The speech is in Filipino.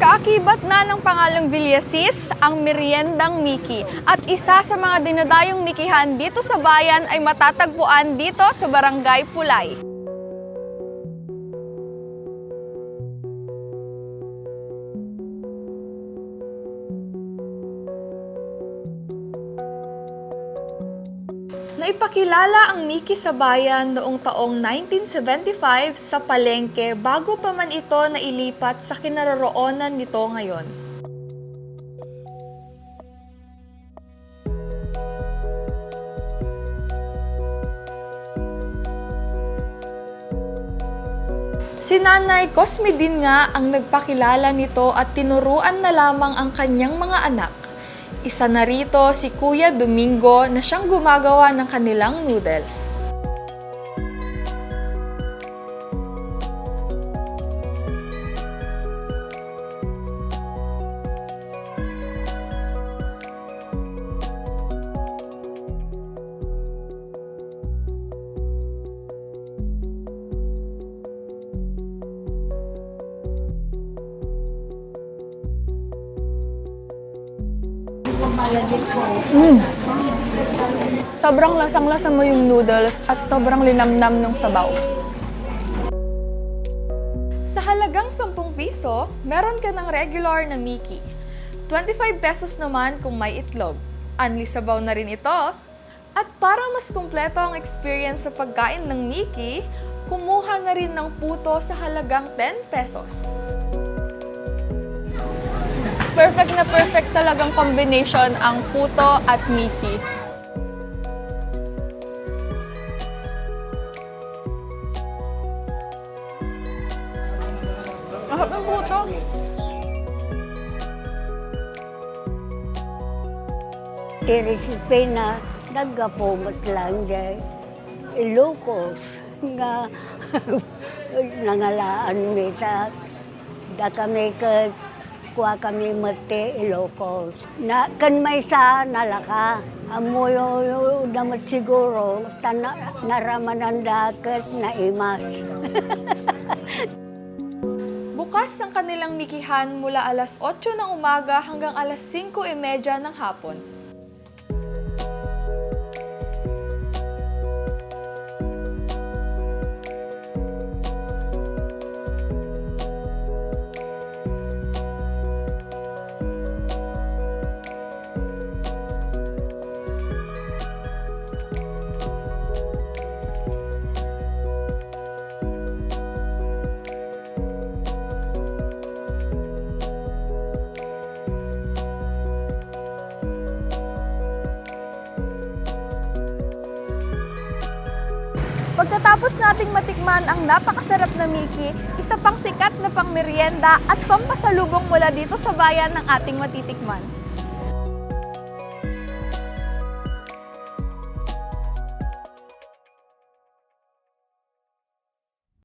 Kaakibat na ng pangalang Villasis, ang meriendang Miki. At isa sa mga dinadayong Mikihan dito sa bayan ay matatagpuan dito sa Barangay Pulay. Naipakilala ang Miki sa bayan noong taong 1975 sa palengke bago pa man ito nailipat sa kinaroroonan nito ngayon. Si Nanay Cosme din nga ang nagpakilala nito at tinuruan na lamang ang kanyang mga anak. Isa na rito si Kuya Domingo na siyang gumagawa ng kanilang noodles. Sobrang lasang-lasa mo yung noodles at sobrang linamnam ng sabaw. Sa halagang 10 piso, meron ka ng regular na Mickey. 25 pesos naman kung may itlog. Unli sabaw na rin ito. At para mas kumpleto ang experience sa pagkain ng Mickey, kumuha na rin ng puto sa halagang 10 pesos. Perfect na perfect talagang combination ang puto at Mickey. Mahal ng puto. Tirisipe na nagapumot lang dyan. Ilocos nga nangalaan mi ta da kami ka kuha kami mati Ilocos. Na kan may sa nalaka amoyo damat siguro tana, naramanan dakat na imas. Bukas ang kanilang mikihan mula alas 8 ng umaga hanggang alas 5.30 ng hapon. Pagkatapos nating matikman ang napakasarap na Miki, isa pang sikat na pang merienda at pampasalubong mula dito sa bayan ng ating matitikman.